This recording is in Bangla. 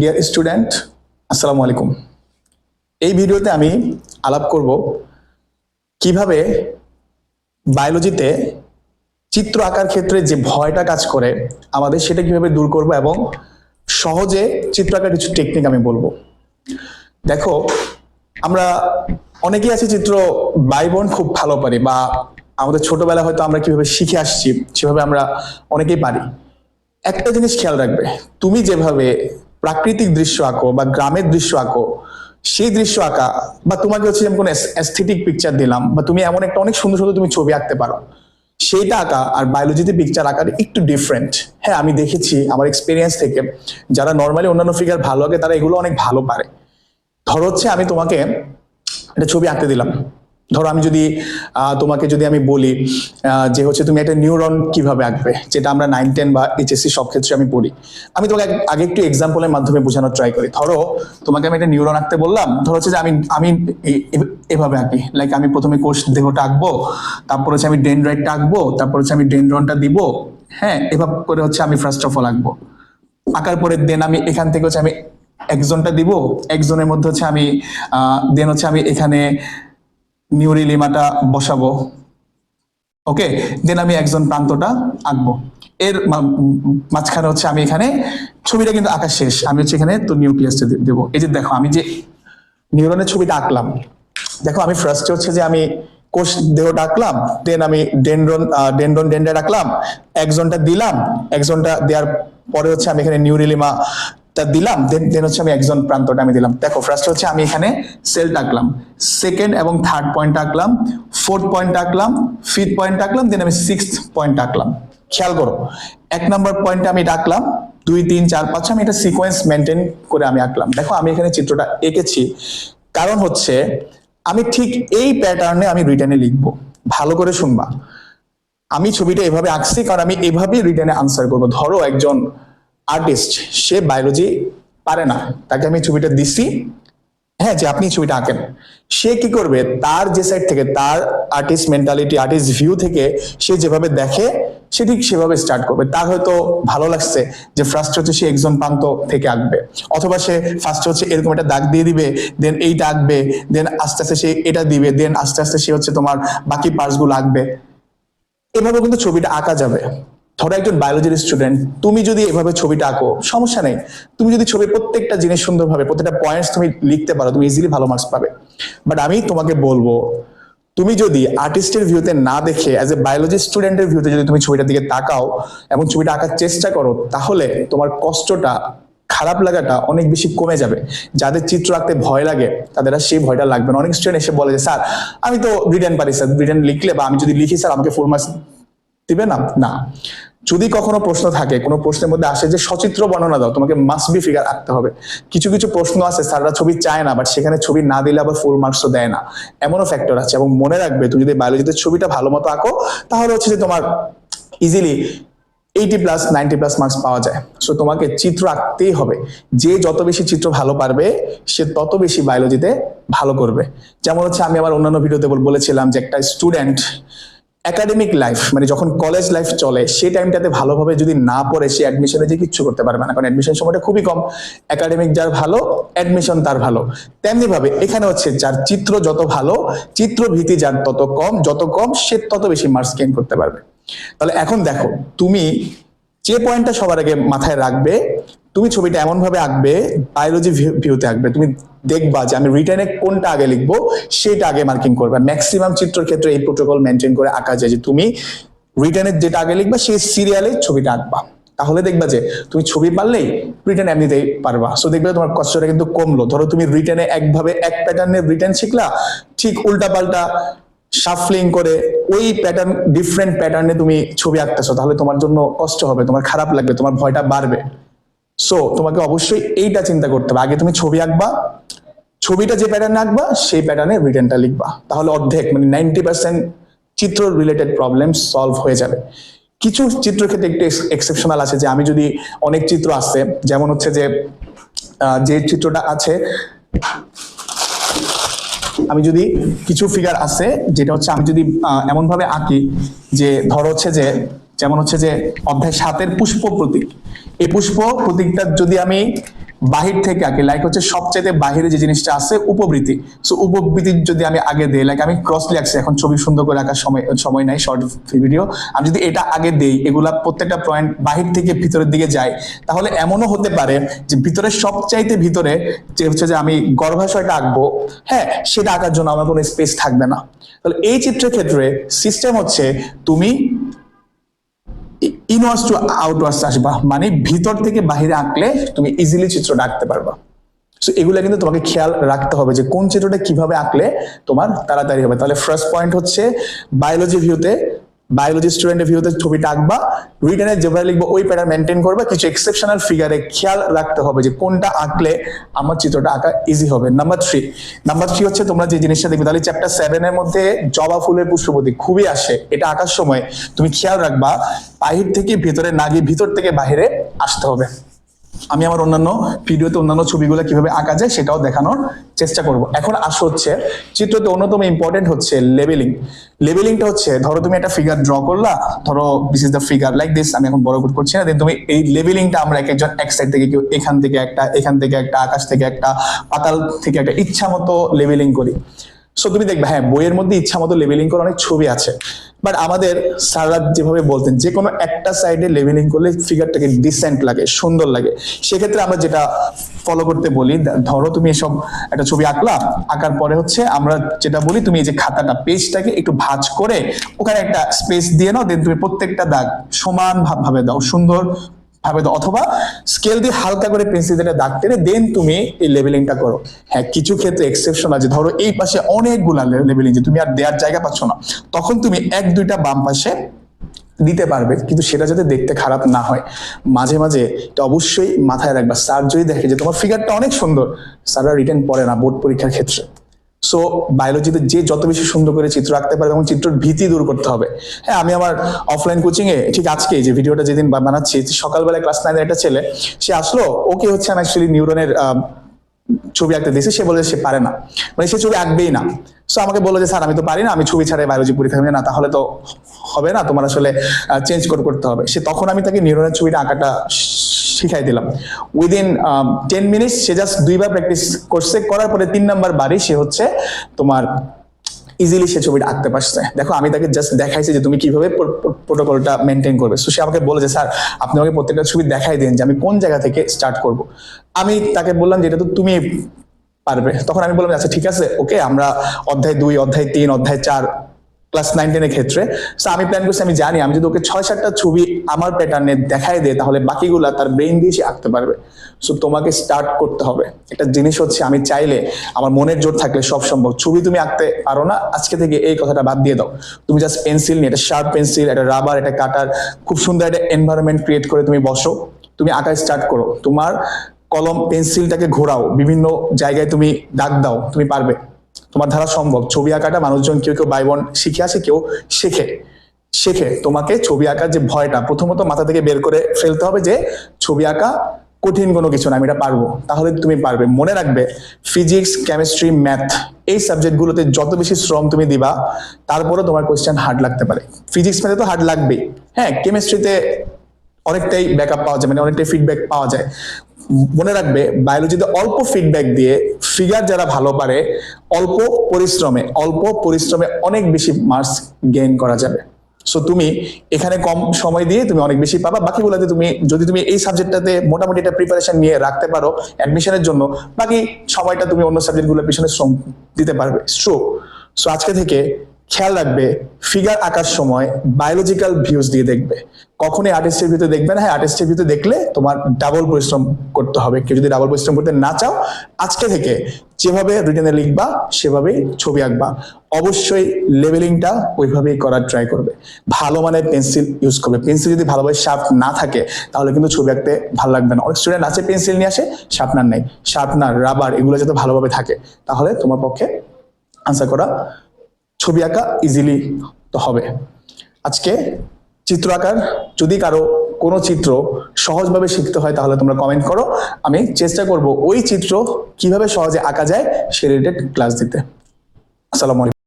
ডিয়ার স্টুডেন্ট আসসালামু আলাইকুম। এই ভিডিওতে আমি আলাপ করব কীভাবে বায়োলজিতে চিত্র আঁকার ক্ষেত্রে যে ভয়টা কাজ করে আমাদের সেটা কীভাবে দূর করব এবং সহজে চিত্র আঁকার কিছু টেকনিক আমি বলব। দেখো, আমরা অনেকেই আছে চিত্র বাই বোন খুব ভালো পারি বা আমাদের ছোটবেলা হয়তো আমরা কীভাবে শিখে আসছি সেভাবে আমরা অনেকেই পারি। একটা জিনিস খেয়াল রাখবে, তুমি যেভাবে প্রাকৃতিক দৃশ্য আঁকো বা গ্রামের দৃশ্য আঁকো, সেই দৃশ্য আঁকা বা তোমাকে হচ্ছে যেমন কোনো অ্যাস্থেটিক পিকচার দিলাম বা তুমি এমন একটা অনেক সুন্দর সুন্দর তুমি ছবি আঁকতে পারো, সেইটা আঁকা আর বায়োলজিতে পিকচার আঁকার একটু ডিফারেন্ট হ্যাঁ আমি দেখেছি আমার এক্সপিরিয়েন্স থেকে যারা নর্মালি অন্যান্য ফিগার ভালো আঁকে তারা এগুলো অনেক ভালো পারে। ধরো হচ্ছে আমি তোমাকে একটা ছবি আঁকতে দিলাম। ধরো আমি যদি তোমাকে যদি আমি বলি যে হচ্ছে তুমি একটা নিউরন কীভাবে আঁকবে, যেটা আমরা নাইন টেন বা এইচএসসি সব ক্ষেত্রে আমি পড়ি। আমি তোমাকে আগে একটু এক্সাম্পলের মাধ্যমে বোঝানোর ট্রাই করি। ধরো, তোমাকে আমি একটা নিউরন আঁকতে বললাম, ধরো হচ্ছে যে আমি আমি এভাবে আঁকি। লাইক আমি প্রথমে কোষ দেহটা আঁকবো, তারপর হচ্ছে আমি ডেনড্রাইটটা আঁকবো, তারপর হচ্ছে আমি ডেনড্রনটা দিব হ্যাঁ এভাবে করে হচ্ছে আমি ফার্স্ট অফ অল আঁকবো। আঁকার পরে দেন আমি এখান থেকে হচ্ছে আমি একজনটা দিব, একজনের মধ্যে হচ্ছে আমি দেন হচ্ছে আমি এখানে নিউরিলিমাটা বসাবো। ওকে, দেন আমি একজন প্রান্তটা আঁকবো। এর মাঝখানে হচ্ছে আমি এখানে, ছবিটা কিন্তু আঁকা শেষ। আমি হচ্ছে এখানে তো নিউক্লিয়াসটা দেবো। এই যে দেখো, আমি যে নিউরনের ছবিটা আঁকলাম, দেখো আমি ফার্স্টে হচ্ছে যে আমি কোষ দেহটা আঁকলাম দেন আমি ডেন্ড্রন ডেন্ড্রন ডেন্ডা রাখলাম একজনটা দিলাম, একজনটা দেওয়ার পরে হচ্ছে আমি এখানে নিউরিলিমা টা দিলাম দেন হচ্ছে আমি একজন প্রান্তটা আমি দিলাম। দেখো ফার্স্ট হচ্ছে আমি এখানে সেল টাকলাম সেকেন্ড এবং থার্ড পয়েন্ট আঁকলাম। ফোর্থ পয়েন্ট আঁকলাম। ফিফথ পয়েন্ট আঁকলাম দেন আমি সিক্সথ পয়েন্ট আঁকলাম। খেয়াল করো, এক নম্বর পয়েন্ট আমি ডাকলাম, দুই, তিন, চার, পাঁচ আমি এটা সিকোয়েন্স মেনটেন করে আমি আঁকলাম। দেখো, আমি এখানে চিত্রটা এঁকেছি। কারণ হচ্ছে, আমি ঠিক এই প্যাটার্নে আমি রিটার্নে লিখব। ভালো করে শুনবা। আমি ছবিটা এভাবে আঁকছি, কারণ আমি এভাবেই রিটার্নে আনসার করব। ধরো একজন আর্টিস্ট সে বায়োলজি পারে না। তাকে আমি ছবিটা দিছি। হ্যাঁ যে আপনি ছবিটা আঁকেন। সে কি করবে? তার যে সাইড থেকে, তার আর্টিস্ট মেন্টালিটি আর্টিস্ট ভিউ থেকে সে যেভাবে দেখে, সে ঠিক সেভাবে স্টার্ট করবে। তার হয়তো ভালো লাগছে যে ফার্স্ট হচ্ছে সে একজন প্রান্ত থেকে আঁকবে। অথবা সে ফার্স্ট হচ্ছে এরকম একটা দাগ দিয়ে দিবে দেন এইটা আঁকবে দেন আস্তে আস্তে সে এটা দিবে দেন আস্তে আস্তে সে হচ্ছে তোমার বাকি পার্টসগুলো আঁকবে। এভাবে কিন্তু ছবিটা আঁকা যাবে। ধরো একজন বায়োলজির স্টুডেন্ট তুমি যদি এভাবে ছবিটা আঁকো, সমস্যা নেই। তুমি যদি ছবির প্রত্যেকটা জিনিস সুন্দরভাবে, প্রত্যেকটা পয়েন্টস তুমি লিখতে পারো, তুমি ইজিলি ভালো মার্কস পাবে। বাট আমি তোমাকে বলব, তুমি যদি আর্টিস্টের ভিউতে না দেখে অ্যাজ এ বায়োলজি স্টুডেন্টের ভিউতে যদি তুমি ছবিটার দিকে তাকাও এবং ছবিটা আঁকার চেষ্টা করো, তাহলে তোমার কষ্টটা, খারাপ লাগাটা অনেক বেশি কমে যাবে। যাদের চিত্র আঁকতে ভয় লাগে, তাদের আর সেই ভয়টা লাগবে না। অনেক স্টুডেন্ট এসে বলে যে, স্যার, আমি তো ব্রিটেন পারি, স্যার। রিটার্ন লিখলে বা আমি যদি লিখি, স্যার, আমাকে ফুল মার্কস দিবে না? না। যদি কখনো প্রশ্ন থাকে, কোনো প্রশ্নের মধ্যে আসে যে সচিত্র বর্ণনা দাও, তোমাকে মাস্ট বি ফিগার আঁকতে হবে। কিছু কিছু প্রশ্ন আছে, স্যাররা ছবি চায় না বাট সেখানে ছবি না দিলে আবার ফুল মার্কসও দেয় না। এমনও ফ্যাক্টর আছে, এবং মনে রাখবে, তুমি যদি বায়োলজিতে ছবিটা ভালো মতো আঁকো, তাহলে হচ্ছে যে তোমার easily eighty plus ninety plus marks পাওয়া যায়। সো তোমাকে চিত্র আঁকতেই হবে। যে যত বেশি চিত্র ভালো পারবে, সে তত বেশি বায়োলজিতে ভালো করবে। যেমন হচ্ছে আমি আমার অন্যান্য ভিডিওতে বলেছিলাম যে একটা স্টুডেন্ট একাডেমিক লাইফ মানে যখন কলেজ লাইফ চলে, সেই টাইমটাতে ভালোভাবে যদি না পড়ে সে অ্যাডমিশনে যে কিচ্ছু করতে পারবে না। কারণ অ্যাডমিশন সময়টা খুবই কম। একাডেমিক যার ভালো অ্যাডমিশন তার ভালো। তেমনি ভাবে এখানে হচ্ছে যার চিত্র যত ভালো চিত্র ভীতি যার তত কম, যত কম, সে তত বেশি মার্কস গেইন করতে পারবে। তাহলে এখন দেখো, তুমি যে পয়েন্টটা সবার আগে মাথায় রাখবে তুমি ছবিটা এমন ভাবে আঁকবে বায়োলজি ভিউতে আঁকবে। তুমি দেখবা যে আমি রিটার্নে কোনটা আগে লিখব, সেটা আগে মার্কিং করবে। ম্যাক্সিমাম চিত্রের ক্ষেত্রে এই প্রোটোকল মেনটেন করে আঁকা যায় যে তুমি রিটার্নের যেটা আগে লিখবা, সেই সিরিয়ালে ছবিটা আঁকবা। তাহলে দেখবা যে তুমি ছবি পারলেই রিটার্ন এমনিতেই পারবা। সো দেখবে তোমার কষ্টটা কিন্তু কমলো। ধরো তুমি রিটার্নে একভাবে এক প্যাটার্নের রিটার্ন শিখলা, ঠিক উল্টা পাল্টা শাফলিং করে ওই প্যাটার্ন ডিফারেন্ট প্যাটার্নে তুমি ছবি আঁকতেছো। তাহলে তোমার জন্য কষ্ট হবে, তোমার খারাপ লাগবে, তোমার ভয়টা বাড়বে। সো তোমাকে অবশ্যই এইটা চিন্তা করতে হবে। আগে তুমি ছবি আঁকবা, ছবিটা যে প্যাটার্নে আঁকবা, সেই প্যাটার্নে রিটার্নটা লিখবা। তাহলে অর্ধেক মানে নাইনটি পার্সেন্ট চিত্র রিলেটেড প্রবলেম সলভ হয়ে যাবে। কিছু চিত্র ক্ষেত্রে একটু এক্সেপশনাল আছে যে আমি যদি অনেক চিত্র আছে, যেমন হচ্ছে যে যে চিত্রটা আছে, আমি যদি কিছু ফিগার আছে, যেটা হচ্ছে আমি যদি এমন ভাবে আঁকি যে ধরো হচ্ছে যে যেমন হচ্ছে যে অধ্যায় সাতের পুষ্প প্রতীক। এই পুষ্প প্রতীকটা যদি আমি বাহির থেকে আঁকি লাইক হচ্ছে সবচেয়ে বাহিরে যে জিনিসটা আছে উপবৃত্তি। সো উপবৃত্তি যদি আমি আগে দেই লাইক আমি ক্রসলি আঁকছি, এখন ছবি সুন্দর করে আঁকার সময় সময় নাই শর্ট ভিডিও আমি যদি এটা আগে দেই, এগুলা প্রত্যেকটা পয়েন্ট বাহির থেকে ভিতরের দিকে যায়, তাহলে এমনও হতে পারে যে ভিতরের সবচাইতে ভিতরে যে হচ্ছে যে আমি গর্ভাশয়টা আঁকবো হ্যাঁ সেটা আঁকার জন্য আমার কোনো স্পেস থাকবে না। তাহলে এই চিত্রের ক্ষেত্রে সিস্টেম হচ্ছে, তুমি ইনওয়ার্স টু আউটওয়ার্স আসবা মানে ভিতর থেকে বাহিরে আঁকলে তুমি ইজিলি চিত্রটা আঁকতে পারবা। সো এগুলো কিন্তু তোমাকে খেয়াল রাখতে হবে যে কোন চিত্রটা কীভাবে আঁকলে তোমার তাড়াতাড়ি হবে। তাহলে ফার্স্ট পয়েন্ট হচ্ছে বায়োলজি ভিউতে বায়োলজি স্টুডেন্ট স্টুডেন্টের ভিউতে ছবিটা আঁকবা রিটার্নে যেভাবে লিখব, ওই প্যাটার্ন মেনটেন করবা, কিছু এক্সেপশনাল ফিগারে খেয়াল রাখতে হবে যে কোনটা আঁকলে আমার চিত্রটা আঁকা ইজি হবে। নাম্বার থ্রি নাম্বার থ্রি হচ্ছে তোমরা যে জিনিসটা দেখবে, তাহলে চ্যাপ্টার সেভেন এর মধ্যে জবা ফুলের পুষ্পপতি খুবই আসে, এটা আঁকার সময় তুমি খেয়াল রাখবা, বাহির থেকে ভেতরে না গিয়ে ভিতর থেকে বাহিরে আসতে হবে। আমি আমার অন্যান্য ভিডিওতে অন্যান্য ছবিগুলো কীভাবে আঁকা যায় সেটাও দেখানোর চেষ্টা করব। এখন আসো হচ্ছে, চিত্রতে অন্যতম ইম্পর্টেন্ট হচ্ছে লেভেলিং লেভেলিংটা হচ্ছে, ধরো তুমি একটা ফিগার ড্র করলা, ধরো this is the figure like this আমি এখন বড় করছি না দেন তুমি এই লেভেলিংটা আমরা এক একজন এক সাইড থেকে কেউ এখান থেকে একটা, এখান থেকে একটা, আকাশ থেকে একটা, পাতাল থেকে একটা ইচ্ছা মতো লেভেলিং করি। সো তুমি দেখবে হ্যাঁ বইয়ের মধ্যে ইচ্ছা মতো লেভেলিং করার অনেক ছবি আছে বাট আমাদের স্যাররা যেভাবে বলতেন, যে কোনো একটা সাইডে লেভেলিং করলে ফিগারটাকে ডিসেন্ট লাগে, সুন্দর লাগে। সেক্ষেত্রে আমরা যেটা ফলো করতে বলি ধরো তুমি এসব একটা ছবি আঁকলা, আঁকার পরে হচ্ছে আমরা যেটা বলি, তুমি এই যে খাতাটা পেজটাকে একটু ভাঁজ করে ওখানে একটা স্পেস দিয়ে নাও দেন তুমি প্রত্যেকটা দাগ সমান ভাবে দাও, সুন্দর ভাবে দাও অথবা স্কেল দিয়ে হালকা করে পেন্সিল দিয়ে দাগ টেনে দেন তুমি এই লেভেলিংটা করো। হ্যাঁ কিছু ক্ষেত্রে এক্সেপশন আছে। ধরো এই পাশে অনেকগুলা লেভেলিং যে তুমি আর দেওয়ার জায়গা পাচ্ছ না, তখন তুমি এক, দুইটা বাম পাশে দিতে পারবে, কিন্তু সেটা যাতে দেখতে খারাপ না হয়। মাঝে মাঝে এটা অবশ্যই মাথায় রাখবা। স্যার যদি দেখে যে তোমার ফিগারটা অনেক সুন্দর স্যাররা রিটার্ন পড়ে না বোর্ড পরীক্ষার ক্ষেত্রে। সো বায়োলজিতে যে যত বেশি সুন্দর করে চিত্র আঁকতে পারে এবং চিত্রের ভীতি দূর করতে হবে। হ্যাঁ আমি আমার অফলাইন কোচিং এ ঠিক আজকে যে ভিডিওটা যেদিন বানাচ্ছি সকালবেলা ক্লাস নাইনের একটা ছেলে, সে আসলো, ওকে হচ্ছে আমি অ্যাকচুয়ালি নিউরনের ছবি আঁকতে দিয়েছি, সে বলে সে পারে না। মানে সে ছবি আঁকবেই না। সো আমাকে বলল যে, স্যার, আমি তো পারি না, আমি ছবি ছাড়াই বায়োলজি পরীক্ষা দেবো। না, তাহলে তো হবে না, তোমার আসলে চেঞ্জ করতে হবে। সে তখন আমি তাকে নিউরনের ছবিটা আঁকাটা শিখাই দিলাম। উইদিন টেন মিনিটস সে জাস্ট দুইবার প্র্যাকটিস করছে, করার পরে তিন নাম্বার বাড়ি সে হচ্ছে তোমার ইজিলি সে ছবিটা আঁকতে পারছে। দেখো, আমি তাকে জাস্ট দেখাইছি যে তুমি কীভাবে প্রোটোকলটা মেনটেন করবে। সো সে আমাকে বলে যে স্যার, আপনি আমাকে প্রত্যেকটা ছবি দেখাই দিন যে আমি কোন জায়গা থেকে স্টার্ট করব। আমি তাকে বললাম যে, এটা তো তুমি পারবে। তখন আমি বললাম আচ্ছা ঠিক আছে ওকে আমরা অধ্যায় দুই, অধ্যায় তিন, অধ্যায় চার ক্লাস নাইন টেনের ক্ষেত্রে। So, আমি প্ল্যান করছি আমি জানি আমি যদি ওকে ছয় সাতটা ছবি আমার প্যাটার্নে দেখাই দেয় তাহলে বাকিগুলা তার ব্রেন দিয়ে সে আঁকতে পারবে। সো তোমাকে স্টার্ট করতে হবে। একটা জিনিস হচ্ছে আমি চাইলে আমার মনের জোর থাকলে সব সম্ভব। ছবি তুমি আঁকতে পারো না আজকে থেকে এই কথাটা বাদ দিয়ে দাও। তুমি জাস্ট পেন্সিল নিয়ে একটা শার্প পেন্সিল একটা রাবার একটা কাটার খুব সুন্দর একটা এনভায়রনমেন্ট ক্রিয়েট করে তুমি বসো। তুমি আঁকা স্টার্ট করো। তোমার কলম পেন্সিলটাকে ঘোরাও। বিভিন্ন জায়গায় তুমি দাগ দাও তুমি পারবে। তোমার দ্বারা সম্ভব। ছবি আঁকাটা মানুষজন কেউ কেউ ভাই বোন শিখে আসে, কেউ শেখে। শেখে। তোমাকে ছবি আঁকার যে ভয়টা, প্রথমত মাথা থেকে বের করে ফেলতে হবে যে ছবি আঁকা কঠিন কোনো কিছু না, আমি এটা পারব। তাহলে তুমি পারবে। মনে রাখবে ফিজিক্স কেমিস্ট্রি ম্যাথ এই সাবজেক্টগুলোতে যত বেশি শ্রম তুমি দিবা তারপরে তোমার কোয়েশ্চেন হার্ড লাগতে পারে। ফিজিক্স ম্যাথে তো হার্ড লাগবেই। হ্যাঁ কেমিস্ট্রিতে অনেকটাই ব্যাকআপ পাওয়া যায় মানে অনেকটাই ফিডব্যাক পাওয়া যায়। মনে রাখবে বায়োলজিতে অল্প ফিডব্যাক দিয়ে ফিগার যারা ভালো পারে, অল্প পরিশ্রমে অল্প পরিশ্রমে অনেক বেশি মার্কস গেইন করা যাবে। সো তুমি এখানে কম সময় দিয়ে তুমি অনেক বেশি পাবা। বাকি বাকিগুলোতে তুমি, যদি তুমি এই সাবজেক্টটাতে মোটামুটি একটা প্রিপারেশন নিয়ে রাখতে পারো অ্যাডমিশনের জন্য, বাকি সময়টা তুমি অন্য সাবজেক্টগুলোর পিছনে শ্রম দিতে পারবে। সো সো আজকে থেকে খেয়াল রাখবে ফিগার আঁকার সময় বায়োলজিক্যাল ভিউজ দিয়ে দেখবে। কখনই আর্টিস্টের ভিতরে দেখবে না হ্যাঁ আর্টিস্টের ভিতরে দেখলে তোমার ডাবল পরিশ্রম করতে হবে। কেউ যদি ডাবল পরিশ্রম করতে না চাও, আজকে থেকে যেভাবে রিটেনে লিখবা, সেভাবেই ছবি আঁকবা। অবশ্যই লেভেলিংটা ওইভাবেই করার ট্রাই করবে। ভালো মানের পেন্সিল ইউজ করবে। পেন্সিল যদি ভালোভাবে শার্প না থাকে, তাহলে কিন্তু ছবি আঁকতে ভালো লাগবে না। অনেক স্টুডেন্ট আছে পেন্সিল নিয়ে আসে শার্পনার নেই। শার্পনার রাবার এগুলো যাতে ভালোভাবে থাকে, তাহলে তোমার পক্ষে আনসার করা ছবি আঁকা ইজিলি তো হবে। আজকে চিত্র আঁকার যদি কারও কোনো চিত্র সহজভাবে শিখতে হয়, তাহলে তোমরা কমেন্ট করো। আমি চেষ্টা করব ওই চিত্র কীভাবে সহজে আঁকা যায়, সে রিলেটেড ক্লাস দিতে। আসসালামু আলাইকুম।